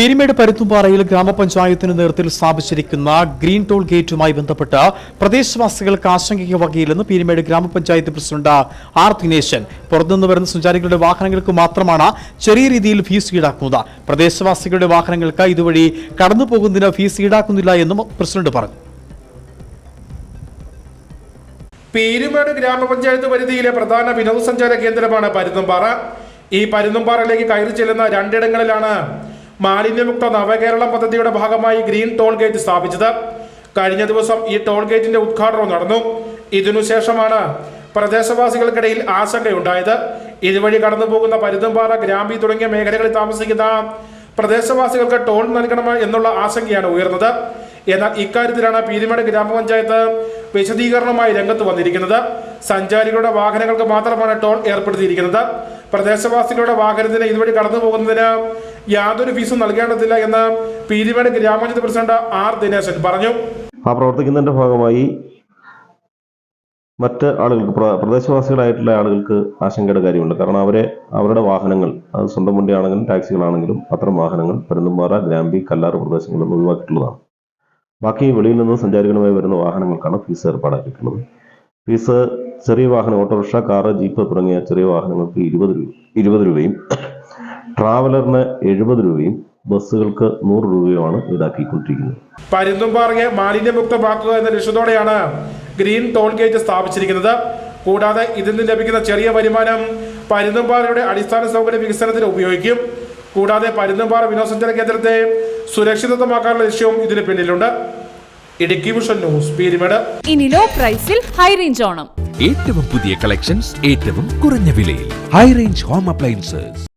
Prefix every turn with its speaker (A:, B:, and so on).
A: പീരിമേട് പരുത്തുംപാറയിൽ ഗ്രാമപഞ്ചായത്തിന് നേതൃത്വത്തിൽ സ്ഥാപിച്ചിരിക്കുന്ന green toll ഗേറ്റുമായി ബന്ധപ്പെട്ട് പ്രദേശവാസികൾക്ക് ആശങ്കയ്ക്ക് വകയില്ലെന്ന് പീരിമേട് ഗ്രാമപഞ്ചായത്ത് പ്രസിഡന്റ് ആർ ദിനേശൻ. പുറത്തുനിന്ന് വരുന്ന സഞ്ചാരികളുടെ വാഹനങ്ങൾക്ക് മാത്രമാണ് ചെറിയ രീതിയിൽ ഫീസ് ഈടാക്കുന്നത്. പ്രദേശവാസികളുടെ വാഹനങ്ങൾക്ക് ഇതുവഴി കടന്നു പോകുന്നതിന് ഫീസ് ഈടാക്കുന്നില്ല എന്നും പ്രസിഡന്റ് പറഞ്ഞു.
B: പീരുമേട് ഗ്രാമപഞ്ചായത്ത് പരിധിയിലെ പ്രധാന വിനോദസഞ്ചാര കേന്ദ്രമാണ് പരുന്തുംപാറ. ഈ പരുന്തുംപാറയിലേക്ക് കയറി ചെല്ലുന്ന രണ്ടിടങ്ങളിലാണ് മാലിന്യമുക്ത നവകേരളം പദ്ധതിയുടെ ഭാഗമായി ഗ്രീൻ ടോൾ ഗേറ്റ് സ്ഥാപിച്ചത്. കഴിഞ്ഞ ദിവസം ഈ ടോൾ ഗേറ്റിന്റെ ഉദ്ഘാടനവും നടന്നു. ഇതിനുശേഷമാണ് പ്രദേശവാസികൾക്കിടയിൽ ആശങ്കയുണ്ടായത്. ഇതുവഴി കടന്നു പോകുന്ന പരുന്തുംപാറ ഗ്രാമ്പി തുടങ്ങിയ മേഖലകളിൽ താമസിക്കുന്ന പ്രദേശവാസികൾക്ക് ടോൾ നൽകണമെന്നുള്ള ആശങ്കയാണ് ഉയർന്നത്. എന്നാൽ ഇക്കാര്യത്തിലാണ് പീരിമേട് ഗ്രാമപഞ്ചായത്ത് വിശദീകരണവുമായി രംഗത്ത് വന്നിരിക്കുന്നത്. സഞ്ചാരികളുടെ വാഹനങ്ങൾക്ക് മാത്രമാണ് ടോൾ ഏർപ്പെടുത്തിയിരിക്കുന്നത്. പ്രദേശവാസികളുടെ വാഹനത്തിന് ഇതുവഴി കടന്നു പോകുന്നതിന് യാതൊരു ഫീസും നൽകേണ്ടതില്ല എന്ന് പീരിമേട് ഗ്രാമപഞ്ചായത്ത് പ്രസിഡന്റ് ആർ ദിനേശൻ പറഞ്ഞു.
C: ആ പ്രവർത്തിക്കുന്നതിന്റെ ഭാഗമായി മറ്റ് ആളുകൾക്ക് പ്ര- പ്രദേശവാസികളായിട്ടുള്ള ആളുകൾക്ക് ആശങ്കയുടെ കാര്യമുണ്ട്. കാരണം അവരെ അവരുടെ വാഹനങ്ങൾ അത് സ്വന്തം വണ്ടിയാണെങ്കിലും ടാക്സികളാണെങ്കിലും അത്തരം വാഹനങ്ങൾ പരുന്തുംപാറ ഗ്രാമ്പി കല്ലാറ് പ്രദേശങ്ങളിൽ ഒഴിവാക്കിയിട്ടുള്ളതാണ്. ബാക്കി വെളിയിൽ നിന്ന് സഞ്ചാരികളുമായി വരുന്ന വാഹനങ്ങൾക്കാണ് ഫീസ് ഏർപ്പാടാക്കിയിട്ടുള്ളത്. ഫീസ് ചെറിയ വാഹനം ഓട്ടോറിക്ഷ കാറ് ജീപ്പ് തുടങ്ങിയ ചെറിയ വാഹനങ്ങൾക്ക് ഇരുപത് രൂപ ഇരുപത് രൂപയും ട്രാവലറിന് എഴുപത് രൂപയും ബസ്സുകൾക്ക് നൂറ് രൂപയുമാണ് ഈടാക്കിക്കൊണ്ടിരിക്കുന്നത്.
B: പരുന്തുംപാറയെ മാലിന്യമുക്തമാക്കുക എന്ന ലക്ഷ്യത്തോടെയാണ് ഗ്രീൻ ടോൾ ഗേറ്റ് സ്ഥാപിച്ചിരിക്കുന്നത്. കൂടാതെ ഇതിൽ നിന്ന് ലഭിക്കുന്ന ചെറിയ വരുമാനം പരുന്തുംപാറയുടെ അടിസ്ഥാന സൗകര്യ വികസനത്തിന് ഉപയോഗിക്കും. കൂടാതെ പരുന്തുംപാറ വിനോദസഞ്ചാര കേന്ദ്രത്തെ സുരക്ഷിതമാക്കാനുള്ള ലക്ഷ്യവും ഇതിന് പിന്നിലുണ്ട്. Idukki vision news Peermade.
D: ഇനി ലോ പ്രൈസിൽ ഹൈ റേഞ്ച് ഓണം.
E: ഏറ്റവും പുതിയ കളക്ഷൻസ് ഏറ്റവും കുറഞ്ഞ വിലയിൽ. High range home appliances